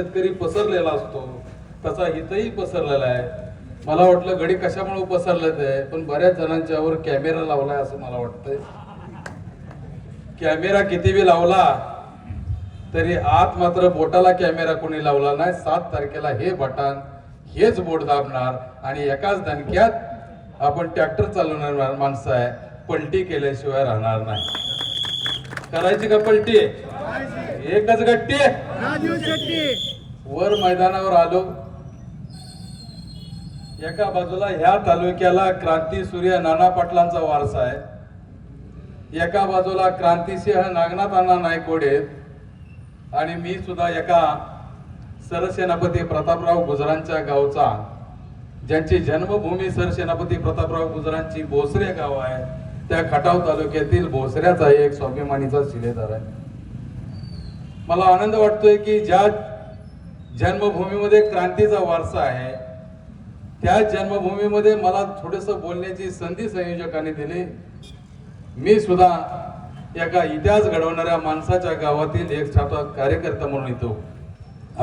शेतकरी पसरलेला असतो. तसा हितही पसरलेला आहे. मला वाटलं गडी कशामुळे पसरलं ते पण बऱ्याच जणांच्यावर कॅमेरा लावलाय असं मला वाटतंय. कॅमेरा किती बी लावला तरी आत मात्र बोटाला कॅमेरा कोणी लावला नाही. सात तारखेला हे बटन हेच बोट दाबणार आणि एकाच दणक्यात आपण ट्रॅक्टर चालवणार माणसं आहे पलटी केल्याशिवाय राहणार नाही. करायची का पलटी? एकच गट्टी? वर मैदानावर आलो. एका बाजूला ह्या तालुक्याला क्रांती सूर्य नाना पाटलांचा वारसा आहे. एका बाजूला क्रांतिसिंह नागनाथ अण्णा नायकोडे आहेत. आणि मी सुद्धा एका सरसेनापती प्रतापराव गुजरांच्या गावचा. ज्यांची जन्मभूमी सरसेनापती प्रतापराव गुजरांची भोसरे गाव आहे. त्या खटाव तालुक्यातील भोसऱ्याचा एक स्वाभिमानीचा शिलेदार आहे. मला आनंद वाटतोय की ज्या जन्मभूमीमध्ये क्रांतीचा वारसा आहे. त्या जन्मभूमीमध्ये मला थोडस बोलण्याची संधी संयोजकांनी दिली. मी सुद्धा एका इतिहास घडवणाऱ्या माणसाच्या गावातील एक छापा कार्यकर्ता म्हणून येतो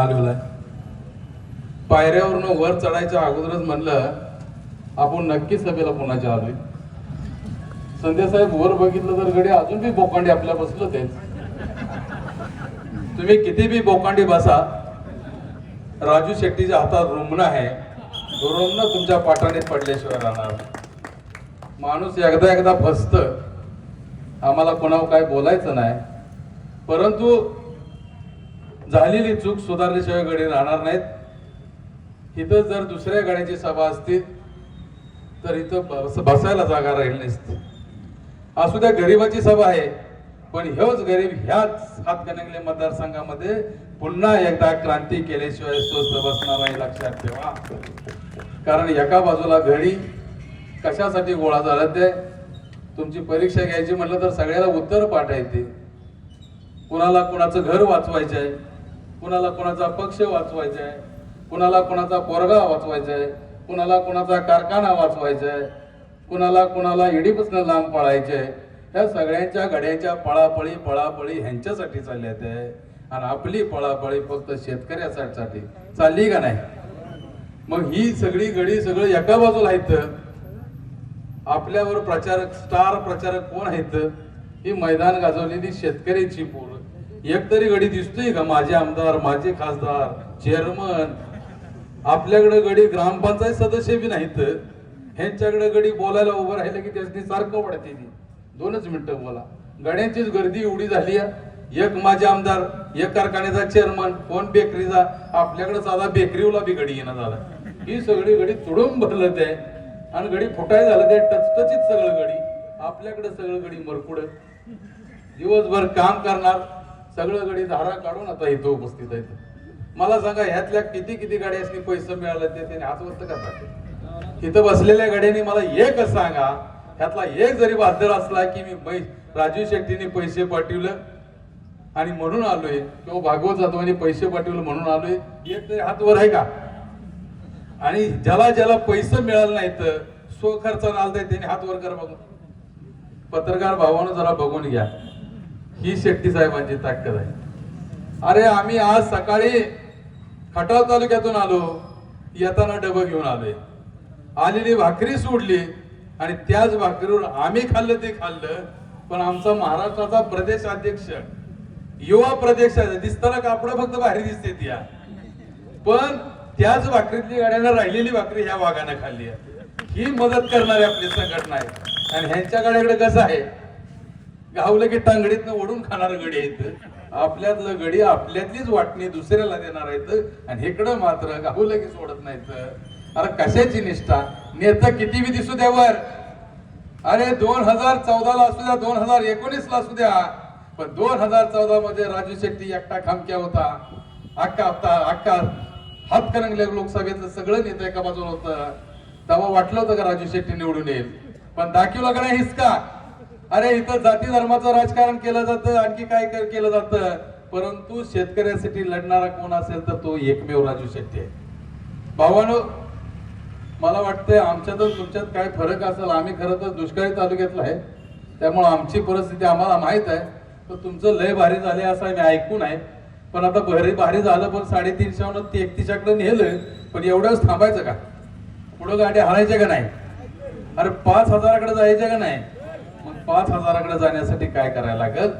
आलेला पायऱ्यावरनं वर चढायच्या अगोदरच म्हणलं आपण नक्की सभेला पुन्हा आलोय. संध्यासाहेब वर बघितलं तर गडी अजून बी बोकांडी आपल्या बसलं ते तुम्ही किती बी बोकांडी बसा. राजू शेट्टीच्या हातात रुमणं आहे. रुमणं तुमच्या पाठाने पडल्याशिवाय राहणार माणूस एकदा एकदा फसत. आम्हाला कोणावर काय बोलायचं नाही. परंतु झालेली चूक सुधारल्याशिवाय गडी राहणार नाहीत. इथं जर दुसऱ्या गाड्याची सभा असती तर इथं बस- बसायला जागा राहील नसती. असू द्या गरीबाची सभा आहे पण ह्योच गरीब ह्याच हातकणंगले मतदारसंघामध्ये पुन्हा एकदा क्रांती केल्याशिवाय स्वस्थ बसणार नाही लक्षात ठेवा. कारण एका बाजूला घडी कशासाठी गोळा झाला ते? तुमची परीक्षा घ्यायची म्हटलं तर सगळ्याला उत्तर पाठायचे. कुणाला कुणाचं घर वाचवायचं आहे कुणाला कुणाचा पक्ष वाचवायचा आहे कुणाला कुणाचा पोरगा वाचवायचा आहे कुणाला कुणाचा कारखाना वाचवायचा आहे कुणाला कुणाला इडीपासून लांब पळायचे आहे ह्या सगळ्यांच्या घड्याच्या पळापळी पळापळी ह्यांच्यासाठी चालल्या आहे आणि आपली पळापळी फक्त शेतकऱ्यासाठी. चालली का नाही? मग ही सगळी गडी सगळं एका बाजूला आहेत. आपल्यावर प्रचारक स्टार प्रचारक कोण आहेत? ही मैदान गाजवलेली शेतकऱ्याची पोर. एक तरी गडी दिसतोय का? माझे आमदार माझे खासदार चेअरमन आपल्याकडे गडी ग्रामपंचायत सदस्य बी नाहीत. ह्यांच्याकडे गडी बोलायला उभं राहिलं की त्याची सारखं पडते ती. दोनच मिनिटं बोला. गड्यांचीच गर्दी एवढी झाली आहे. एक माझे आमदार एक कारखान्याचा चेअरमन कोण बेकरीचा आपल्याकडे साधा बेकरीला बी घडी येणं झाला. ही सगळी घडी तुडून भरलं ते. आणि घडी फुटाय झालं ते टचटचीत सगळं गडी आपल्याकडे सगळं घडी मरकुड. दिवसभर काम करणार सगळं घडी धारा काढून आता इथं उपस्थित आहेत मला सांगा ह्यातल्या किती किती गाड्यासनी पैसे मिळाले ते त्याने आजवस्त करतात इथं बसलेल्या गाड्यांनी मला एकच सांगा ह्यातला एक जरी बाध्य असला की मी राजू शेट्टीने पैसे पाठवलं आणि म्हणून आलोय. किंवा भागवत जाधवांनी पैसे पाठवले म्हणून आलोय. एक तरी हात वर आहे का? आणि ज्याला ज्याला पैसे मिळालं नाही तर खर्चानं आलताय त्याने हात वर कर बघून. पत्रकार भावानं जरा बघून घ्या. ही शेट्टी साहेबांची ताकद आहे. अरे आम्ही आज सकाळी खटाव तालुक्यातून आलो. येताना डबं घेऊन आलोय. आलेली भाकरी सोडली आणि त्याच भाकरीवर आम्ही खाल्लं ते खाल्लं. पण आमचा महाराष्ट्राचा प्रदेश अध्यक्ष युवा प्रदेश दिसताना कापड फक्त भारी दिसते ती या पण त्याच भाकरीतली गाड्यांना राहिलेली भाकरी ह्या वाघानं खाल्ली आहे. ही मदत करणारी आपली संघटना आहे. आणि ह्यांच्या गाड्याकडे कसं आहे? गावलं की टांगडीतनं ओढून खाणार गडी आहेत. आपल्यातलं गडी आपल्यातलीच वाटणी दुसऱ्याला देणार आहेत. आणि इकडं मात्र गावलं की सोडत नाहीत. अरे कशाची निष्ठा? नेता किती बी दिसू द्यावर अरे दोन हजार चौदाला असू द्या दोन हजार एकोणीस ला असू द्या. पण दोन हजार चौदा मध्ये राजू शेट्टी एकटा खामक्या होता. अख्खा हप्ता अख्खा हातकरंगले लोकसभेचं सगळं नेतं एका बाजूला होतं. तेव्हा वाटलं होतं का राजू शेट्टी निवडून येईल? पण दाखवलं का नाही हिसका? अरे इथं जाती धर्माचं राजकारण केलं जातं आणखी काय केलं जातं? परंतु शेतकऱ्यासाठी लढणारा कोण असेल तर तो एकमेव राजू शेट्टी आहे. भावानो मला वाटतंय आमच्यात तुमच्यात काय फरक असेल आम्ही खरं तर दुष्काळी तालुक्यातला आहे. त्यामुळे आमची परिस्थिती आम्हाला माहीत आहे. तर तुमचं लय भारी झाले असं मी ऐकून आहे. पण आता भारी भारी झालं पण साडेतीनशेहून ते एकतीसच्याकडे नेलं पण एवढंच थांबायचं का? पुढं गाडी हरायच्या का नाही? अरे पाच हजाराकडे जायचं का नाही? मग पाच हजाराकडे जाण्यासाठी काय करायला लागत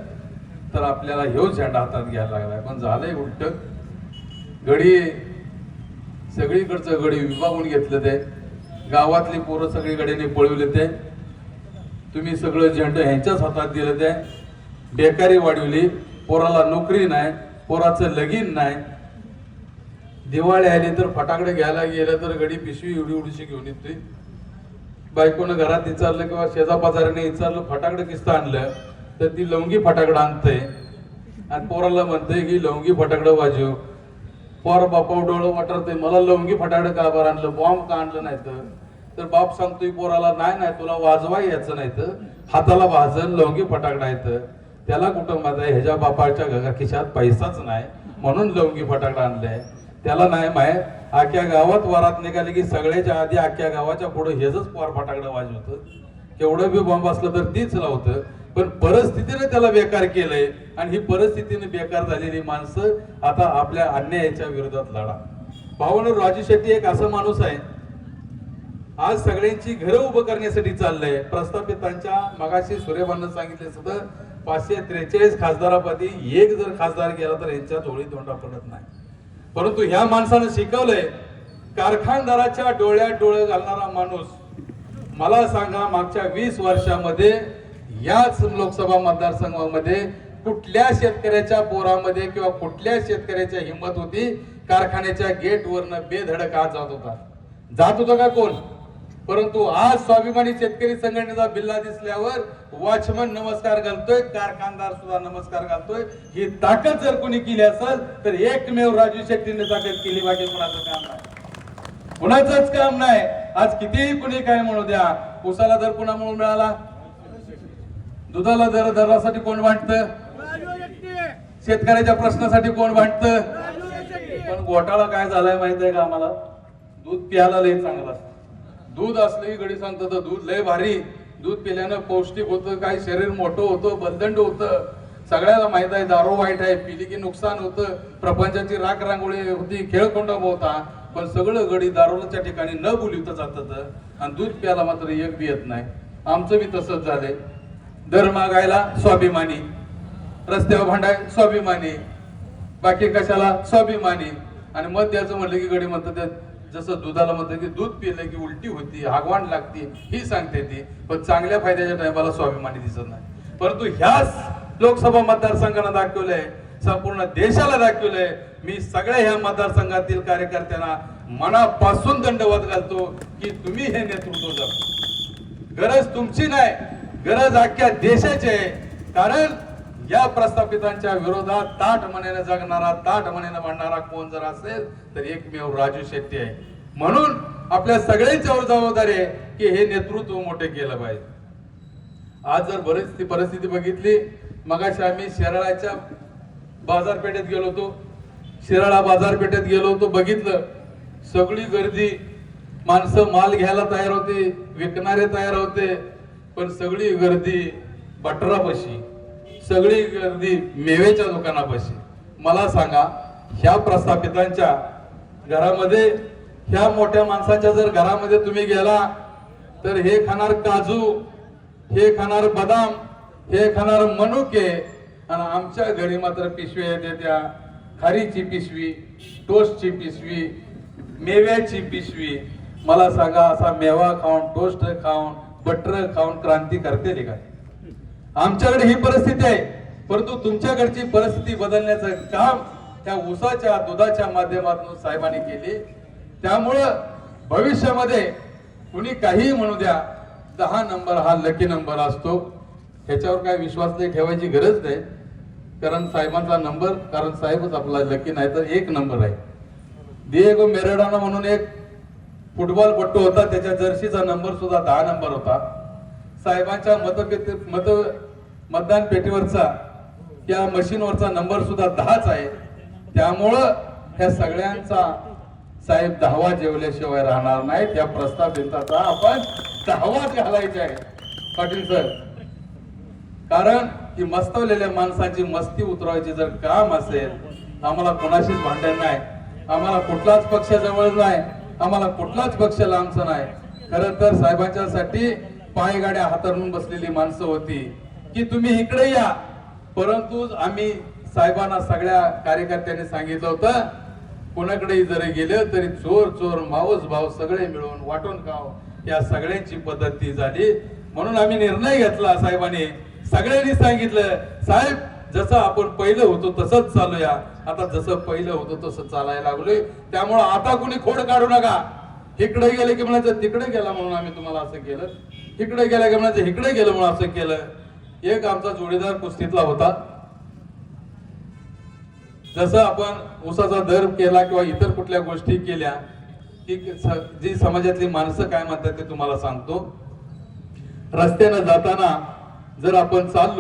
तर आपल्याला ह्यो झेंडा हातात घ्यायला लागलाय पण झालंय उलट. गडी सगळीकडचं गडी विभागून घेतलं ते. गावातली पोरं सगळी गडीने पळवले ते तुम्ही सगळं झेंडं ह्यांच्याच हातात दिलं ते. बेकारी वाढवली. पोराला नोकरी नाही पोराचं लगीन नाही. दिवाळी आली तर फटाकडे घ्यायला गेलं तर गडी पिशवी एवढी उडीशी घेऊन येते बायकोनं घरात विचारलं किंवा शेजापाजाऱ्याने विचारलं फटाकडे किस्त आणलं? तर ती लवंगी फटाकडं आणते आणि पोराला म्हणते की लवंगी फटाकडं वाजव. पोर बापा डोळं वाटरते मला लवंगी फटाकडं का बरं आणलं? बॉम्ब का आणलं नाही तर? तर बाप सांगतोय पोराला नाही नाही तुला वाजवाय यायचं नाही तर हाताला वाजन लवंगी फटाकडा येतं त्याला कुठं माझा ह्याच्या बापाच्या खिशात पैसाच नाही. म्हणून लवंगी फटाकडा आणलाय. त्याला नाही माय. आख्या गावात वरात निघाली की सगळ्याच्या आधी आख्या गावाच्या पुढे हेच पोर फटाकडं वाजवतं. केवढं बी बॉम्ब असलं तर तीच लावतं. पण परिस्थितीने त्याला बेकार केलंय. आणि ही परिस्थितीने बेकार झालेली माणसं आता आपल्या अन्यायाच्या विरोधात लढा. भावनं राजू शेट्टी एक असा माणूस आहे. आज सगळ्यांची घरं उभं करण्यासाठी चाललंय. प्रस्थापितांच्या मगाशी सूर्यबांना सांगितले सुद्धा पाचशे त्रेचाळीस खासदारापैकी एक जर खासदार गेला तर यांच्या होळी तोंडा पडत नाही. परंतु ह्या माणसानं शिकवलंय कारखानदाराच्या डोळ्यात डोळे घालणारा माणूस मला सांगा मागच्या वीस वर्षामध्ये याच लोकसभा मतदारसंघामध्ये कुठल्या शेतकऱ्याच्या पोरामध्ये किंवा कुठल्या शेतकऱ्याच्या हिंमत होती कारखान्याच्या गेटवरनं बेधडक आज जात होता? जात होता का कोण? परंतु आज स्वाभिमानी शेतकरी संघटनेचा बिल्ला दिसल्यावर वॉचमन नमस्कार घालतोय कारखानदार सुद्धा नमस्कार घालतोय. ही ताकद जर कोणी केली असेल तर एकमेव राजू शेट्टीने ताकद केली बाकी कोणाचं काम नाही. कुणाचंच काम नाही. आज कितीही कुणी काय म्हणू द्या उसाला दर कुणामुळे मिळाला? दुधाला दर दरासाठी कोण भांडत? शेतकऱ्याच्या प्रश्नासाठी कोण भांडत? पण घोटाळा काय झालाय माहीत आहे का आम्हाला? दूध प्यायला लय चांगलं असतं. दूध असलं गडी सांगतात तर दूध लय भारी. दूध पिल्यानं पौष्टिक होतं काय शरीर मोठं होतं बलदंड होतं. सगळ्याला माहीत आहे दारू वाईट आहे पिली की नुकसान होतं. प्रपंचाची राख रांगोळी होती खेळखोंड होता. पण सगळं गडी दारूच्या ठिकाणी न बोलवता जातात आणि दूध प्यायला मात्र एक बी येत नाही. आमचं बी तसंच झालंय. दर मागायला स्वाभिमानी. रस्त्यावर भांडाय स्वाभिमानी. बाकी कशाला? स्वाभिमानी. आणि मग त्याचं म्हणलं की गडी म्हणतं जसं दुधाला म्हणतं की दूध पिलं की उलटी होती हागवाण लागती ही सांगते ती. पण चांगल्या फायद्याच्या टायमाला स्वाभिमानी दिसत नाही. परंतु ह्याच लोकसभा मतदारसंघानं दाखवलंय संपूर्ण देशाला दाखवलंय. मी सगळ्या ह्या मतदारसंघातील कार्यकर्त्यांना मनापासून दंडवत घालतो की तुम्ही हे नेतृत्व जपा. गरज तुमची नाही गरज अख्ख्या देशाची आहे. कारण या प्रस्थापितांच्या विरोधात ताट मनेने जगणारा ताट मनेने म्हणणारा कोण जर असेल तर एकमेव राजू शेट्टी आहे. म्हणून आपल्या सगळ्यांच्यावर जबाबदारी आहे की हे नेतृत्व मोठे केलं पाहिजे. आज जर बरीच ती परिस्थिती बघितली मगाशी आम्ही शिराळाच्या बाजारपेठेत गेलो होतो. शिराळा बाजारपेठेत गेलो होतो बघितलं. सगळी गर्दी माणसं माल घ्यायला तयार होते विकणारे तयार होते पण सगळी गर्दी बटरापशी. सगळी गर्दी मेवेच्या दुकानापाशी मला सांगा ह्या प्रस्थापितांच्या घरामध्ये ह्या मोठ्या माणसाच्या जर घरामध्ये तुम्ही गेला तर हे खाणार काजू हे खाणार बदाम हे खाणार मनुके आणि आमच्या घरी मात्र पिशव्या येते त्या खारीची पिशवी टोस्टची पिशवी मेव्याची पिशवी. मला सांगा असा मेवा खाऊन टोस्ट खाऊन बटर खाऊन क्रांती करते का? आमच्याकडे ही परिस्थिती आहे. परंतु तुमच्याकडची परिस्थिती बदलण्याचं काम त्या उसाच्या दुधाच्या माध्यमातून साहेबांनी केली. त्यामुळं भविष्यामध्ये कुणी काहीही म्हणू द्या दहा नंबर हा लकी नंबर असतो. ह्याच्यावर काय विश्वास नाही ठेवायची गरज नाही. कारण साहेबांचा नंबर कारण साहेबच आपला लकी नाही तर एक नंबर आहे. दिएगो मेरेडाना म्हणून एक फुटबॉल पट्टू होता त्याच्या जर्सीचा नंबर सुद्धा दहा नंबर होता. साहेबांच्या मत मत मतदान पेटीवरचा या मशीनवरचा नंबर सुद्धा दहाच आहे. त्यामुळं ह्या सगळ्यांचा साहेब दहावा जेवल्याशिवाय राहणार नाही त्या प्रस्ताविताचा आपण दहावाच घालायचा आहे पाटील सर कारण की मस्तवलेल्या माणसाची मस्ती उतरवायची जर काम असेल आम्हाला कोणाशीच भांडण नाही. आम्हाला कुठलाच पक्ष जवळ नाही. आम्हाला कुठलाच पक्ष लांबचा नाही. खरं तर साहेबांच्यासाठी पायगाड्या हातरून बसलेली माणसं होती. की तुम्ही इकडे या. परंतु आम्ही साहेबांना सगळ्या कार्यकर्त्यांनी सांगितलं होतं कोणाकडेही जरी गेले तरी चोर चोर मावस भाव सगळे मिळून वाटून खाव या सगळ्यांची पद्धती झाली. म्हणून आम्ही निर्णय घेतला साहेबांनी. सगळ्यांनी सांगितलं साहेब जसं आपण पहिलं होतो तसंच चालूया. आता जसं पहिलं होतं तसं चालायला लागलोय. त्यामुळं आता कोणी खोड काढू नका. इकडे गेले की म्हणायचं तिकडे गेला म्हणून आम्ही तुम्हाला असं केलं. इकडे गेला की म्हणायचं इकडे गेलं म्हणून असं केलं. एक आमचा जोडीदार कुस्तीतला होता. जसं आपण ऊसाचा दर केला किंवा इतर कुठल्या गोष्टी केल्या की जी समाजातली माणसं काय म्हणतात ते तुम्हाला सांगतो. रस्त्यानं जाताना जर आपण चाललो